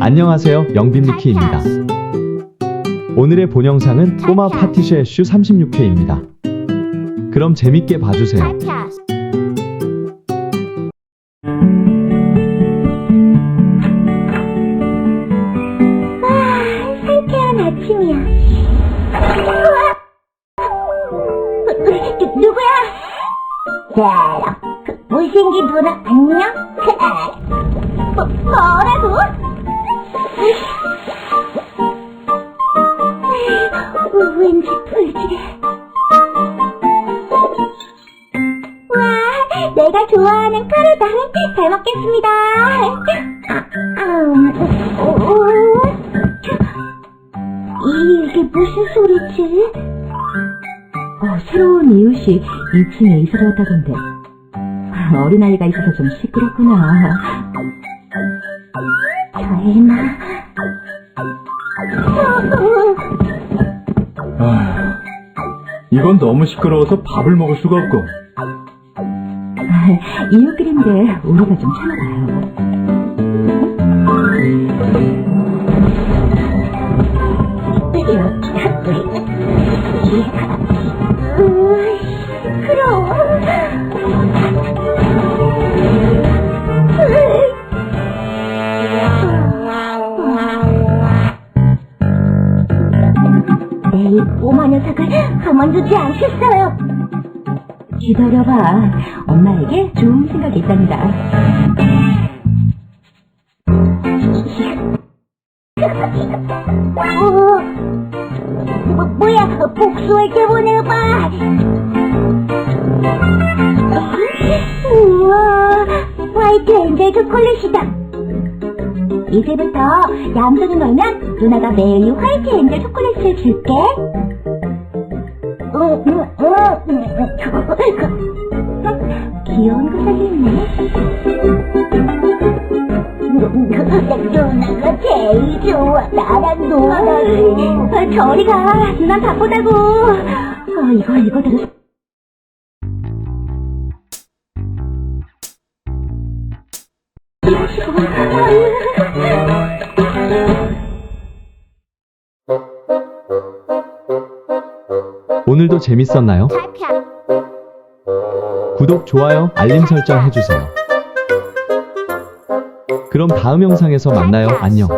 안녕하세요 영빈미키입니다 오늘의 본 영상은 꼬마 파티쉐 슈 36회입니다 그럼 재밌게 봐주세요 Podcast. 와, 상쾌한 아침이야. 우와! 누, 누구야? 자, 그 못생긴 누나 안녕? 뭐, 뭐라고? 내가 좋아하는 카르당 잘 먹겠습니다. 아, 음, 오, 이게 무슨 소리지? 어, 새로운 이웃이 2층에 이사를 왔다던데. 어린아이가 있어서 좀 시끄럽구나. 설마. 아, 이건 너무 시끄러워서 밥을 먹을 수가 없고. 이웃길인데 우리가 좀 참아봐요. 내이 꼬마 녀석을 가만두지 않겠어요. 기다려봐. 엄마에게 좋은 생각이 있답니다. 어, 뭐, 뭐야, 복수할 때 보내봐. 우와, 화이트 엔젤 초콜릿이다. 이제부터 얌전히 놀면 누나가 매일 화이트 엔젤 초콜릿을 줄게. 귀여운 거 사겠네. 누나가 제일 좋아. 나랑 놀아. 저리 가. 누나 바쁘다고. 어, 이거 이거대로. 오늘도 재밌었나요? 구독, 좋아요, 알림 설정 해주세요. 그럼 다음 영상에서 만나요. 안녕